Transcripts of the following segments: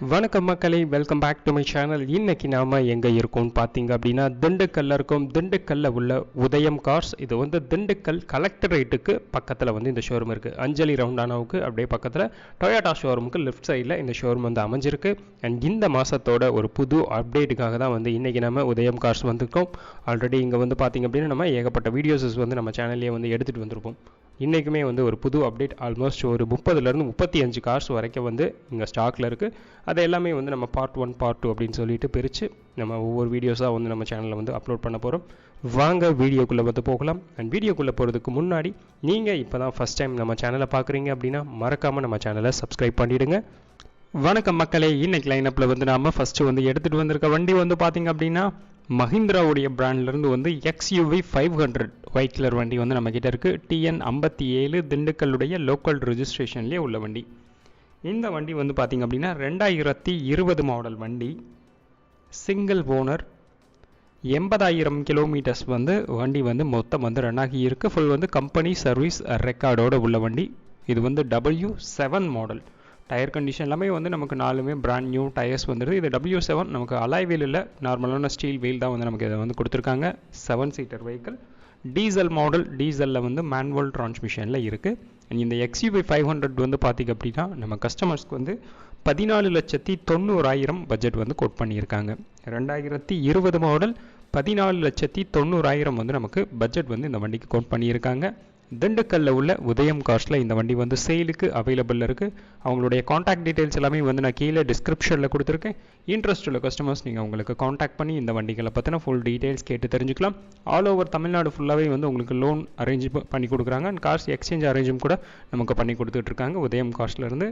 வணக்கம் மக்களை welcome back to my channel இன்னைக்கு நாம எங்க இருக்கோம்னு பார்த்தீங்க அப்படின்னா திண்டுக்கல்ல இருக்கும். திண்டுக்கல்ல உள்ள உதயம் கார்ஸ் இது வந்து திண்டுக்கல் கலெக்டரேட்டுக்கு பக்கத்துல வந்து இந்த ஷோரூம் இருக்கு. அஞ்சலி ரவுண்டானாவுக்கு அப்படியே பக்கத்துல டொயோட்டா ஷோரூமுக்கு லெஃப்ட் சைடில் இந்த ஷோரூம் வந்து அமைஞ்சிருக்கு. அண்ட் இந்த மாசத்தோட ஒரு புது அப்டேட்டுக்காக தான் வந்து இன்னைக்கு நம்ம உதயம் கார்ஸ் வந்திருக்கோம். ஆல்ரெடி இங்க வந்து பார்த்தீங்க அப்படின்னா நம்ம ஏகப்பட்ட வீடியோஸஸ் வந்து நம்ம சேனல்லேயே வந்து எடுத்துட்டு வந்திருப்போம். இன்றைக்குமே வந்து ஒரு புது அப்டேட் ஆல்மோஸ்ட் ஒரு முப்பதுலேருந்து முப்பத்தி அஞ்சு கார்ஸ் வரைக்கும் வந்து இங்கே ஸ்டாக்கில் இருக்குது அது எல்லாமே வந்து நம்ம பார்ட் ஒன் பார்ட் டூ அப்படின்னு சொல்லிட்டு பிரித்து நம்ம ஒவ்வொரு வீடியோஸாக வந்து நம்ம சேனலில் வந்து அப்லோட் பண்ண போகிறோம் வாங்க வீடியோக்குள்ளே வந்து போகலாம். அண்ட் வீடியோக்குள்ளே போகிறதுக்கு முன்னாடி நீங்கள் இப்போ தான் ஃபஸ்ட் டைம் நம்ம சேனலை பார்க்குறீங்க அப்படின்னா மறக்காமல் நம்ம சேனலை சப்ஸ்கிரைப் பண்ணிவிடுங்க வணக்கம் மக்களே இன்னைக்கு லைனப்பில் வந்து நாம ஃபர்ஸ்ட் வந்து எடுத்துகிட்டு வந்திருக்க வண்டி வந்து பார்த்திங்க அப்படின்னா மஹிந்திராவுடைய பிராண்ட்லேருந்து வந்து XUV five hundred white colour வண்டி வந்து நம்ம கிட்ட இருக்கு டிஎன் ஐம்பத்தி ஏழு திண்டுக்கல்லுடைய லோக்கல் ரிஜிஸ்ட்ரேஷன்லேயே உள்ள வண்டி. இந்த வண்டி வந்து பார்த்தீங்க அப்படின்னா ரெண்டாயிரத்தி இருபது மாடல் வண்டி. சிங்கிள் ஓனர் எண்பதாயிரம் கிலோமீட்டர்ஸ் வந்து வண்டி வந்து மொத்தம் வந்து ரன் ஆகி இருக்குது ஃபுல் வந்து கம்பெனி சர்வீஸ் ரெக்கார்டோட உள்ள வண்டி. இது வந்து W seven model tyre condition எல்லாமே வந்து நமக்கு நாலுமே பிராண்ட் நியூ டயர்ஸ் வந்துடுது இது டபிள்யூ செவன் நமக்கு அலாய் வீல் இல்லை நார்மலான ஸ்டீல் வீல் தான் வந்து நமக்கு இதை வந்து கொடுத்துருக்காங்க. Seven seater vehicle diesel model டீசலில் வந்து மேனுவல் டிரான்ஸ்மிஷனில் இருக்குது இந்த எக்ஸ்யூபி ஃபைவ் ஹண்ட்ரட் வந்து பார்த்திங்க அப்படின்னா நம்ம கஸ்டமர்ஸ்க்கு வந்து பதினாலு லட்சத்தி தொண்ணூறாயிரம் பட்ஜெட் வந்து கோட் பண்ணியிருக்காங்க. ரெண்டாயிரத்தி இருபது மாடல் பதினாலு லட்சத்தி தொண்ணூறாயிரம் வந்து நமக்கு பட்ஜெட் வந்து இந்த வண்டிக்கு கோட் பண்ணியிருக்காங்க. திண்டுக்கல்ல உள்ள உதயம் கார்ஸில் இந்த வண்டி வந்து சேலுக்கு அவைலபிள் இருக்குது அவங்களுடைய காண்டாக்ட் டீடைல்ஸ் எல்லாமே வந்து நான் கீழே டிஸ்கிரிப்ஷனில் கொடுத்துருக்கேன். இன்ட்ரெஸ்ட் உள்ள கஸ்டமர்ஸ் நீங்கள் உங்களுக்கு காண்டாக்ட் பண்ணி இந்த வண்டிகளை பற்றின ஃபுல் டீடைல்ஸ் கேட்டு தெரிஞ்சுக்கலாம். ஆல் ஓவர் தமிழ்நாடு ஃபுல்லாகவே வந்து உங்களுக்கு லோன் அரேஞ்ச் பண்ணி கொடுக்குறாங்க. அண்ட் கார்ஸ் எக்ஸ்சேஞ்ச் அரேஞ்சும் கூட நமக்கு பண்ணி கொடுத்துட்ருக்காங்க உதயம் கார்ஸ்லேருந்து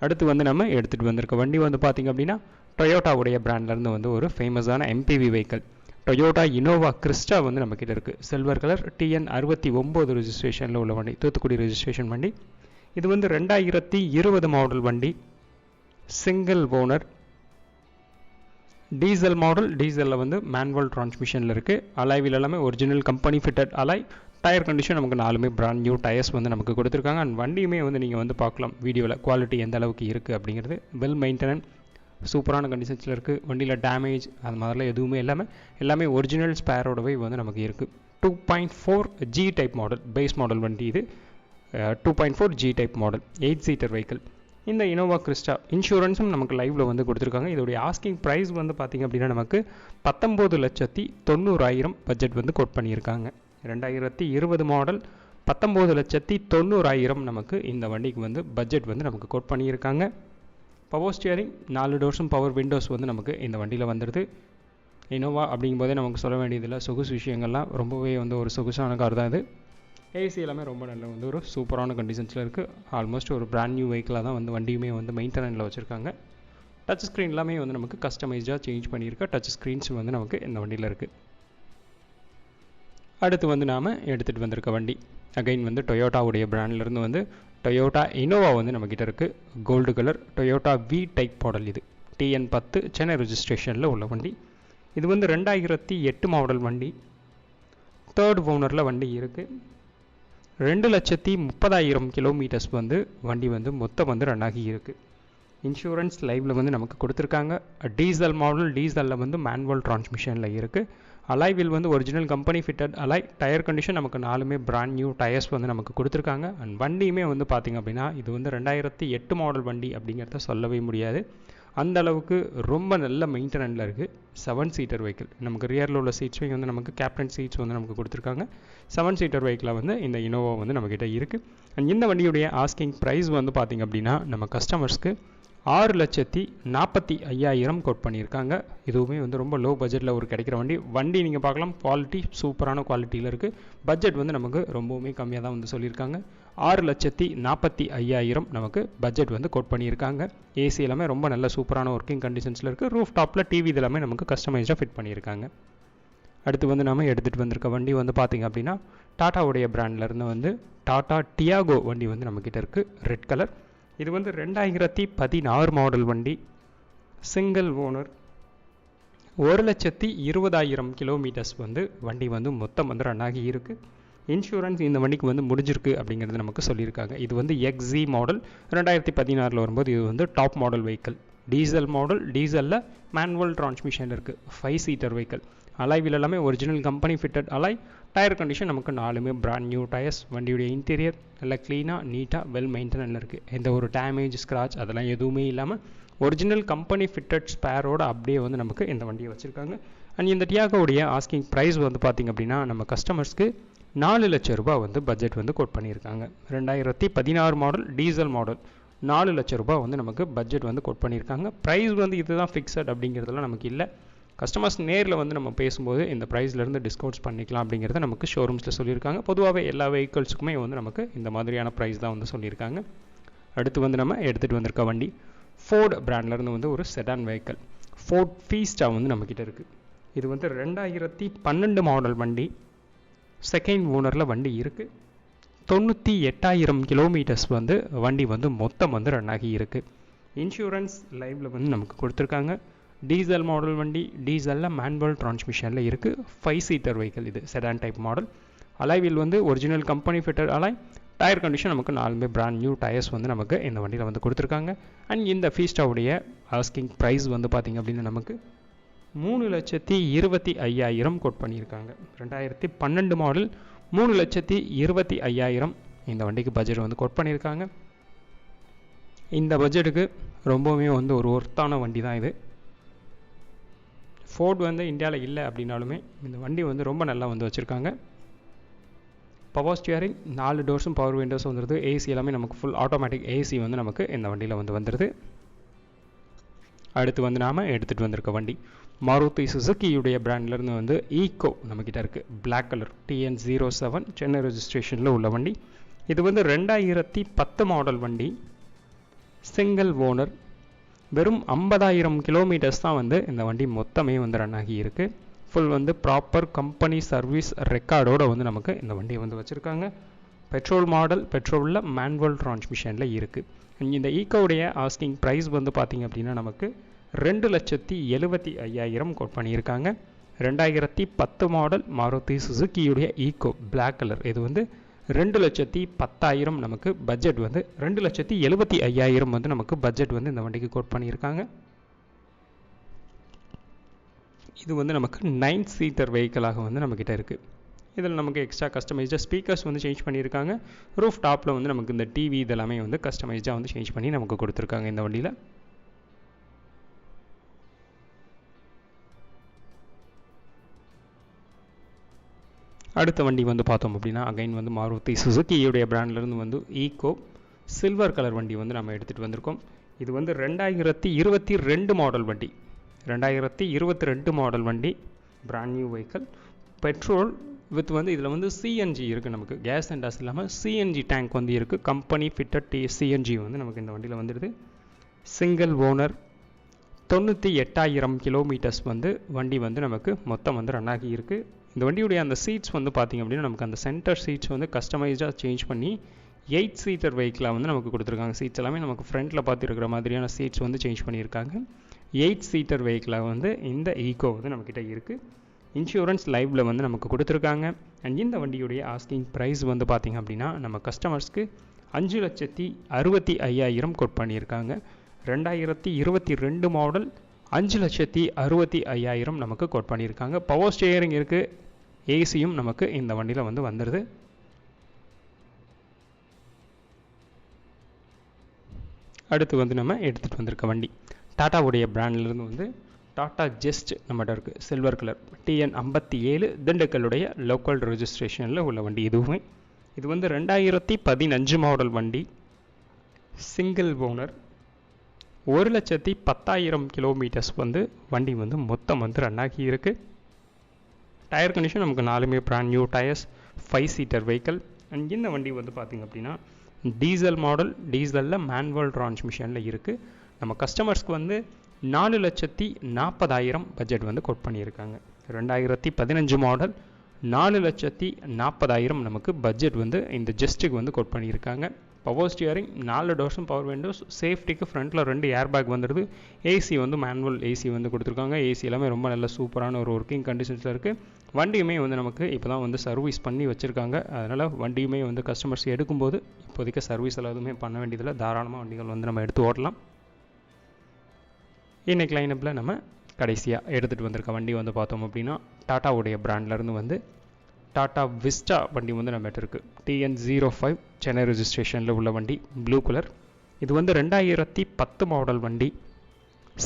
அடுத்து வந்து நம்ம எடுத்துகிட்டு வந்திருக்க வண்டி வந்து பார்த்திங்க அப்படின்னா டொயோட்டாவுடைய பிராண்ட்லேருந்து வந்து ஒரு ஃபேமஸான MPV vehicle Toyota Innova Crysta வந்து நம்ம இருக்குது சில்வர் கலர் டிஎன் அறுபத்தி ஒம்பது ரிஜிஸ்ட்ரேஷனில் உள்ள வண்டி தூத்துக்குடி ரிஜிஸ்ட்ரேஷன் வண்டி. இது வந்து ரெண்டாயிரத்தி இருபது மாடல் வண்டி. சிங்கிள் ஓனர் டீசல் மாடல் டீசலில் வந்து மேனுவல் டிரான்ஸ்மிஷனில் இருக்குது அலைவில் எல்லாமே original company fitted alloy tyre condition நமக்கு நாலுமே பிராண்ட் நியூ டயர்ஸ் வந்து நமக்கு கொடுத்துருக்காங்க. அண்ட் வண்டியுமே வந்து நீங்கள் வந்து பார்க்கலாம். வீடியோவில் குவாலிட்டி எந்த அளவுக்கு இருக்குது அப்படிங்கிறது. வெல் மெயின்டெனன் சூப்பரான கண்டிஷன்ஸில் இருக்குது வண்டியில் டேமேஜ் அது மாதிரிலாம் எதுவுமே இல்லாமல் எல்லாமே ஒரிஜினல் ஸ்பேரோடவே வந்து நமக்கு இருக்குது two point four G type model base model வண்டி இது. Two point four G type model eight seater vehicle இந்த இனோவா கிறிஸ்டா இன்சூரன்ஸும் நமக்கு லைவில் வந்து கொடுத்துருக்காங்க. இதோடைய ஆஸ்கிங் ப்ரைஸ் வந்து பார்த்திங்க அப்படின்னா நமக்கு பத்தொம்போது லட்சத்தி தொண்ணூறாயிரம் பட்ஜெட் வந்து கோட் பண்ணியிருக்காங்க. ரெண்டாயிரத்தி இருபது மாடல் பத்தொம்போது லட்சத்தி தொண்ணூறாயிரம் நமக்கு இந்த வண்டிக்கு வந்து பட்ஜெட் வந்து நமக்கு கோட் பண்ணியிருக்காங்க. பவர் ஸ்டியரிங் நாலு டோர்ஸும் பவர் விண்டோஸ் வந்து நமக்கு இந்த வண்டியில் வந்துடுது இனோவா அப்படிங்கும்போதே நமக்கு சொல்ல வேண்டியதில்லை. சொகுசு விஷயங்கள்லாம் ரொம்பவே வந்து ஒரு சொகுசான கார் தான் இது. ஏசி எல்லாமே ரொம்ப நல்ல வந்து ஒரு சூப்பரான கண்டிஷன்ஸில் இருக்குது ஆல்மோஸ்ட் ஒரு பிராண்ட் நியூ வெஹிக்கிளாக தான் வந்து வண்டியுமே வந்து மெயின்டெனனில் வச்சுருக்காங்க. டச் ஸ்க்ரீன் எல்லாமே வந்து நமக்கு கஸ்டமைஸ்டாக சேஞ்ச் பண்ணியிருக்க. டச் ஸ்க்ரீன்ஸ் வந்து நமக்கு இந்த வண்டியில் இருக்குது அடுத்து வந்து நாம் எடுத்துகிட்டு வந்திருக்க வண்டி. அகைன் வந்து டொயோட்டாவுடைய பிராண்ட்லேருந்து வந்து டொயோட்டா இனோவா வந்து நம்மக்கிட்ட இருக்குது gold colour Toyota V type model இது. டிஎன் பத்து சென்னை ரிஜிஸ்ட்ரேஷனில் உள்ள வண்டி. இது வந்து ரெண்டாயிரத்தி எட்டு மாடல் வண்டி. தேர்ட் ஓனரில் வண்டி இருக்குது ரெண்டு லட்சத்தி முப்பதாயிரம் கிலோமீட்டர்ஸ் வந்து வண்டி வந்து மொத்தம் வந்து ரன் ஆகி இருக்குது இன்சூரன்ஸ் லைவில் வந்து நமக்கு கொடுத்துருக்காங்க. டீசல் மாடல் டீசலில் வந்து மேனுவல் டிரான்ஸ்மிஷனில் இருக்குது அலாய் வில் வந்து original company fitted alloy tyre condition நமக்கு நாலுமே பிராண்ட் நியூ டயர்ஸ் வந்து நமக்கு கொடுத்துருக்காங்க. அண்ட் வண்டியுமே வந்து பார்த்திங்க அப்படின்னா இது வந்து ரெண்டாயிரத்தி எட்டு மாடல் வண்டி அப்படிங்கிறத சொல்லவே முடியாது. அந்த அளவுக்கு ரொம்ப நல்ல மெயின்டெனன்ல இருக்குது செவன் சீட்டர் வெஹிக்கிள் நமக்கு ரியரில் உள்ள சீட்ஸுமே வந்து நமக்கு கேப்டன் சீட்ஸ் வந்து நமக்கு கொடுத்துருக்காங்க. செவன் சீட்டர் வெஹிக்கிளில் வந்து இந்த இனோவா வந்து நம்மக்கிட்ட இருக்குது அண்ட் இந்த வண்டியுடைய ஆஸ்கிங் ப்ரைஸ் வந்து பார்த்திங்க அப்படின்னா நம்ம கஸ்டமர்ஸ்க்கு ஆறு லட்சத்தி நாற்பத்தி ஐயாயிரம் கோட் பண்ணியிருக்காங்க. இதுவுமே வந்து ரொம்ப லோ பட்ஜெட்டில் ஒரு கிடைக்கிற வண்டி. வண்டி நீங்கள் பார்க்கலாம் குவாலிட்டி சூப்பரான குவாலிட்டியில் இருக்குது பட்ஜெட் வந்து நமக்கு ரொம்பவுமே கம்மியாக தான் வந்து சொல்லியிருக்காங்க. ஆறு லட்சத்தி நாற்பத்தி ஐயாயிரம் நமக்கு பட்ஜெட் வந்து கோட் பண்ணியிருக்காங்க. ஏசி எல்லாமே ரொம்ப நல்ல சூப்பரான ஒர்க்கிங் கண்டிஷன்ஸில் இருக்குது ரூஃப் டாப்பில் டிவி இதெல்லாமே நமக்கு கஸ்டமைஸாக ஃபிட் பண்ணியிருக்காங்க. அடுத்து வந்து நம்ம எடுத்துகிட்டு வந்திருக்க வண்டி வந்து பார்த்திங்க அப்படின்னா டாட்டாவுடைய பிராண்ட்லேருந்து வந்து டாட்டா டியாகோ வண்டி வந்து நம்மக்கிட்ட இருக்குது ரெட் கலர் இது வந்து ரெண்டாயிரத்தி பதினாறு மாடல் வண்டி. சிங்கிள் ஓனர் ஒரு லட்சத்தி இருபதாயிரம் கிலோமீட்டர்ஸ் வந்து வண்டி வந்து மொத்தம் வந்து ரன் ஆகி இருக்குது இன்சூரன்ஸ் இந்த வண்டிக்கு வந்து முடிஞ்சிருக்கு அப்படிங்கிறது நமக்கு சொல்லியிருக்காங்க. இது வந்து எக்ஸி மாடல் ரெண்டாயிரத்தி பதினாறில் வரும்போது இது வந்து top model vehicle diesel model டீசலில் manual transmission இருக்குது five seater vehicle alloy wheel எல்லாமே original company fitted alloy tyre condition நமக்கு நாலுமே பிராண்ட் நியூ டயர்ஸ் வண்டியுடைய இன்டீரியர் நல்லா க்ளீனாக நீட்டாக வெல் மெயின்டெனன் இருக்குது எந்த ஒரு டேமேஜ் ஸ்க்ராச் அதெல்லாம் எதுவுமே இல்லாமல் ஒரிஜினல் கம்பெனி ஃபிட்டட் ஸ்பேரோட அப்படியே வந்து நமக்கு இந்த வண்டியை வச்சுருக்காங்க. அண்ட் இந்த டியாகோடைய ஆஸ்கிங் ப்ரைஸ் வந்து பார்த்திங்க அப்படின்னா நம்ம கஸ்டமர்ஸ்க்கு நாலு லட்ச ரூபாய் வந்து பட்ஜெட் வந்து கோட் பண்ணியிருக்காங்க. ரெண்டாயிரத்தி பதினாறு மாடல் டீசல் மாடல் நாலு லட்ச ரூபாய் வந்து நமக்கு பட்ஜெட் வந்து கோட் பண்ணியிருக்காங்க. ப்ரைஸ் வந்து இதுதான் ஃபிக்ஸட் அப்படிங்கிறதுலாம் நமக்கு இல்லை. கஸ்டமர்ஸ் நேரில் வந்து நம்ம பேசும்போது இந்த ப்ரைஸ்லேருந்து டிஸ்கவுண்ட்ஸ் பண்ணிக்கலாம் அப்படிங்கிறத நமக்கு ஷோரூம்ஸில் சொல்லியிருக்காங்க. பொதுவாகவே எல்லா வெஹிக்கிள்ஸுக்குமே வந்து நமக்கு இந்த மாதிரியான ப்ரைஸ் தான் வந்து சொல்லியிருக்காங்க. அடுத்து வந்து நம்ம எடுத்துகிட்டு வந்திருக்க வண்டி. ஃபோர்ட் பிராண்ட்லேருந்து வந்து ஒரு செடான் வெஹிக்கிள் ஃபோர்ட் ஃபீஸ்டா வந்து நம்மக்கிட்ட இருக்குது இது வந்து ரெண்டாயிரத்தி பன்னெண்டு மாடல் வண்டி. செகண்ட் ஓனரில் வண்டி இருக்குது தொண்ணூற்றி எட்டாயிரம் கிலோமீட்டர்ஸ் வந்து வண்டி வந்து மொத்தம் வந்து ரன் ஆகி இருக்குது இன்சூரன்ஸ் லைவில் வந்து நமக்கு கொடுத்துருக்காங்க. டீசல் மாடல் வண்டி டீசலில் மேனுவல் டிரான்ஸ்மிஷனில் இருக்குது ஃபைவ் சீட்டர் வெஹிக்கிள் இது sedan type model alloy wheel வந்து original company fitter alloy tyre condition நமக்கு நாலுமே பிராண்ட் நியூ டயர்ஸ் வந்து நமக்கு இந்த வண்டியில் வந்து கொடுத்துருக்காங்க. அண்ட் இந்த ஃபீஸ்டாவுடைய ஆஸ்கிங் ப்ரைஸ் வந்து பார்த்திங்க அப்படின்னா நமக்கு மூணு லட்சத்தி இருபத்தி ஐயாயிரம் கோட் பண்ணியிருக்காங்க. ரெண்டாயிரத்தி பன்னெண்டு மாடல் மூணு லட்சத்தி இருபத்தி ஐயாயிரம் இந்த வண்டிக்கு பட்ஜெட் வந்து கோட் பண்ணியிருக்காங்க. இந்த பட்ஜெட்டுக்கு ரொம்பவுமே வந்து ஒரு ஒர்த்தான வண்டி தான் இது. ஃபோர்டு வந்து இந்தியாவில் இல்லை அப்படின்னாலுமே இந்த வண்டி வந்து ரொம்ப நல்லா வந்து வச்சுருக்காங்க. பவர் ஸ்டியரிங் நாலு டோர்ஸும் பவர் விண்டோஸும் வந்துடுது ஏசி எல்லாமே நமக்கு ஃபுல் ஆட்டோமேட்டிக் ஏசி வந்து நமக்கு இந்த வண்டியில் வந்து வந்துடுது அடுத்து வந்து நாம் எடுத்துகிட்டு வந்திருக்க வண்டி. மாருதி சுசுக்கியுடைய பிராண்ட்லேருந்து வந்து ஈகோ நம்மக்கிட்ட இருக்குது black colour TN zero seven Chennai ரெஜிஸ்ட்ரேஷனில் உள்ள வண்டி. இது வந்து ரெண்டாயிரத்தி பத்து மாடல் வண்டி. சிங்கிள் ஓனர் வெறும் ஐம்பதாயிரம் கிலோமீட்டர்ஸ் தான் வந்து இந்த வண்டி மொத்தமே வந்து ரன் ஆகி இருக்குது ஃபுல் வந்து ப்ராப்பர் கம்பெனி சர்வீஸ் ரெக்கார்டோடு வந்து நமக்கு இந்த வண்டியை வந்து வச்சுருக்காங்க. பெட்ரோல் மாடல் பெட்ரோலில் மேன்வல் டிரான்ஸ்மிஷனில் இருக்குது இந்த ஈக்கோவுடைய ஆஸ்கிங் ப்ரைஸ் வந்து பார்த்திங்க அப்படின்னா நமக்கு ரெண்டு லட்சத்தி எழுபத்தி ஐயாயிரம் கோட் பண்ணியிருக்காங்க. ரெண்டாயிரத்தி பத்து மாடல் மாருதி சுசுக்கியுடைய ஈக்கோ பிளாக் கலர் இது வந்து ரெண்டு லட்சத்தி பத்தாயிரம் நமக்கு பட்ஜெட் வந்து ரெண்டு லட்சத்தி எழுபத்தி ஐயாயிரம் வந்து நமக்கு பட்ஜெட் வந்து இந்த வண்டிக்கு கோட் பண்ணியிருக்காங்க. இது வந்து நமக்கு நைன் சீட்டர் வெஹிக்கிளாக வந்து நம்மக்கிட்ட இருக்குது இதில் நமக்கு எக்ஸ்ட்ரா கஸ்டமைஸ்டாக ஸ்பீக்கர்ஸ் வந்து சேஞ்ச் பண்ணியிருக்காங்க. ரூஃப் டாப்பில் வந்து நமக்கு இந்த டிவி இதெல்லாமே வந்து கஸ்டமைஸ்டாக வந்து சேஞ்ச் பண்ணி நமக்கு கொடுத்துருக்காங்க இந்த வண்டியில். அடுத்த வண்டி வந்து பார்த்தோம் அப்படின்னா அகைன் வந்து மாருதி சுசுக்கியுடைய பிராண்ட்லேருந்து வந்து ஈகோ சில்வர் கலர் வண்டி வந்து நம்ம எடுத்துகிட்டு வந்திருக்கோம். இது வந்து ரெண்டாயிரத்தி இருபத்தி ரெண்டு மாடல் வண்டி. ரெண்டாயிரத்தி இருபத்தி ரெண்டு மாடல் வண்டி. Brand new vehicle petrol with வந்து இதில் வந்து சிஎன்ஜி இருக்குது நமக்கு. கேஸ் அண்ட் டஸ் இல்லாமல் சிஎன்ஜி டேங்க் வந்து இருக்குது கம்பெனி ஃபிட்டட் டி சிஎன்ஜி வந்து நமக்கு இந்த வண்டியில் வந்துடுது சிங்கிள் ஓனர் தொண்ணூற்றி எட்டாயிரம் கிலோமீட்டர்ஸ் வந்து வண்டி வந்து நமக்கு மொத்தம் வந்து ரன் ஆகி இருக்குது இந்த வண்டியுடைய அந்த சீட்ஸ் வந்து பார்த்திங்க அப்படின்னா நமக்கு அந்த சென்டர் சீட்ஸ் வந்து கஸ்டமைஸ்டாக சேஞ்ச் பண்ணி எயிட் சீட்டர் வெஹிக்கிளாக வந்து நமக்கு கொடுத்துருக்காங்க. சீட்ஸ் எல்லாமே நமக்கு ஃப்ரண்ட்டில் பார்த்துருக்கிற மாதிரியான சீட்ஸ் வந்து சேஞ்ச் பண்ணியிருக்காங்க. எயிட் சீட்டர் வெஹிக்கிளாக வந்து இந்த ஈகோ வந்து நம்மக்கிட்ட இருக்குது இன்சூரன்ஸ் லைவில் வந்து நமக்கு கொடுத்துருக்காங்க. அண்ட் இந்த வண்டியுடைய ஆஸ்கிங் ப்ரைஸ் வந்து பார்த்திங்க அப்படின்னா நம்ம கஸ்டமர்ஸ்க்கு அஞ்சு லட்சத்தி அறுபத்தி ஐயாயிரம் கோட் பண்ணியிருக்காங்க. ரெண்டாயிரத்தி இருபத்தி ரெண்டு மாடல் அஞ்சு லட்சத்தி அறுபத்தி ஐயாயிரம் நமக்கு கோட் பண்ணியிருக்காங்க. பவர் ஸ்டேரிங் இருக்குது ஏசியும் நமக்கு இந்த வண்டியில் வந்து வந்துடுது அடுத்து வந்து நம்ம எடுத்துகிட்டு வந்திருக்க வண்டி. டாட்டாவுடைய பிராண்ட்லேருந்து வந்து டாட்டா ஜெஸ்ட் நம்மகிட்ட இருக்குது சில்வர் கலர் டிஎன் ஐம்பத்தி ஏழு திண்டுக்கல்லுடைய லோக்கல் ரெஜிஸ்ட்ரேஷனில் உள்ள வண்டி இதுவுமே. இது வந்து ரெண்டாயிரத்தி பதினஞ்சு மாடல் வண்டி. சிங்கிள் ஓனர் ஒரு லட்சத்தி பத்தாயிரம் கிலோமீட்டர்ஸ் வந்து வண்டி வந்து மொத்தம் வந்து ரன் ஆகி இருக்குது டயர் கண்டிஷன் நமக்கு நாலுமே brand new tyres five seater vehicle and இந்த வண்டி வந்து பார்த்திங்க அப்படின்னா டீசல் மாடல் டீசலில் மேன்வல் டிரான்ஸ்மிஷனில் இருக்குது நம்ம கஸ்டமர்ஸ்க்கு வந்து நாலு லட்சத்தி நாற்பதாயிரம் பட்ஜெட் வந்து கோட் பண்ணியிருக்காங்க. ரெண்டாயிரத்தி பதினஞ்சு மாடல் நாலு லட்சத்தி நாற்பதாயிரம் நமக்கு பட்ஜெட் வந்து இந்த ஜெஸ்ட்டுக்கு வந்து கோட் பண்ணியிருக்காங்க. பவர் ஸ்டியரிங் நாலு டோர்ஸும் பவர் விண்டோஸ் சேஃப்டிக்கு ஃப்ரண்ட்டில் ரெண்டு ஏர் பேக் வந்துடுது ஏசி வந்து மேனுவல் ஏசி வந்து கொடுத்துருக்காங்க. ஏசி எல்லாமே ரொம்ப நல்ல சூப்பரான ஒரு ஒர்க்கிங் கண்டிஷன்ஸில் இருக்குது வண்டியுமே வந்து நமக்கு இப்போ தான் வந்து சர்வீஸ் பண்ணி வச்சுருக்காங்க. அதனால் வண்டியுமே வந்து கஸ்டமர்ஸ் எடுக்கும்போது இப்போதைக்கு சர்வீஸ் எல்லாதுமே பண்ண வேண்டியதில்லை. தாராளமாக வண்டிகள் வந்து நம்ம எடுத்து ஓட்டலாம். இன்னைக்கு லைனப்பில் நம்ம கடைசியாக எடுத்துகிட்டு வந்திருக்க வண்டி வந்து பார்த்தோம் அப்படின்னா டாட்டாவுடைய பிராண்ட்லேருந்து வந்து டாட்டா விஸ்டா வண்டி வந்து நம்மகிட்ட இருக்குது டிஎன் ஜீரோ ஃபைவ் சென்னை ரிஜிஸ்ட்ரேஷனில் உள்ள வண்டி ப்ளூ கலர் இது வந்து ரெண்டாயிரத்தி பத்து மாடல் வண்டி.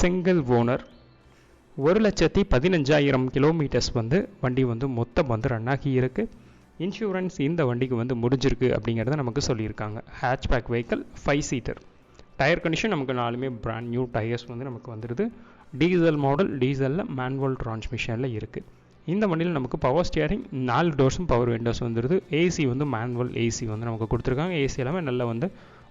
சிங்கிள் ஓனர் ஒரு லட்சத்தி பதினஞ்சாயிரம் கிலோமீட்டர்ஸ் வந்து வண்டி வந்து மொத்தம் வந்து ரன் ஆகி இருக்குது இன்சூரன்ஸ் இந்த வண்டிக்கு வந்து முடிஞ்சிருக்கு அப்படிங்கிறத நமக்கு சொல்லியிருக்காங்க. Hatchback vehicle five seater tyre condition நமக்கு நாலுமே பிராண்ட் நியூ டயர்ஸ் வந்து நமக்கு வந்துடுது டீசல் மாடல் டீசலில் மேன்வல் டிரான்ஸ்மிஷனில் இருக்குது இந்த வண்டியில் நமக்கு பவர் ஸ்டியரிங் நாலு டோர்ஸும் பவர் விண்டோஸ் வந்துடுது ஏசி வந்து மேனுவல் ஏசி வந்து நமக்கு கொடுத்துருக்காங்க. ஏசி எல்லாமே நல்ல வந்து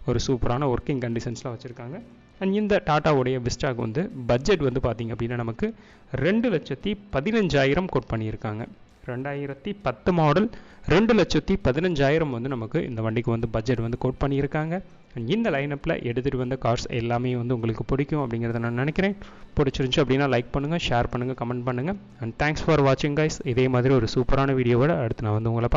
ஒரு சூப்பரான ஒர்க்கிங் கண்டிஷன்ஸில் வச்சுருக்காங்க. அண்ட் இந்த டாட்டாவுடைய விஸ்டாக் வந்து பட்ஜெட் வந்து பார்த்திங்க அப்படின்னா நமக்கு ரெண்டு லட்சத்தி பதினஞ்சாயிரம் கோட் பண்ணியிருக்காங்க. ரெண்டாயிரத்தி பத்து மாடல் ரெண்டு லட்சத்தி பதினஞ்சாயிரம் வந்து நமக்கு இந்த வண்டிக்கு வந்து பட்ஜெட் வந்து கோட் பண்ணியிருக்காங்க. இந்த லைனப்பில் எடுத்துகிட்டு வந்த கார்ஸ் எல்லாமே வந்து உங்களுக்கு பிடிக்கும் அப்படிங்கிறத நான் நினைக்கிறேன். பிடிச்சிருந்துச்சு அப்படின்னா லைக் பண்ணுங்கள் ஷேர் பண்ணுங்கள் கமெண்ட் பண்ணுங்கள் அண்ட் தேங்க்ஸ் ஃபார் வாட்சிங் கைஸ் இதே மாதிரி ஒரு சூப்பரான வீடியோவோட அடுத்து நான் வந்து உங்களை பார்க்க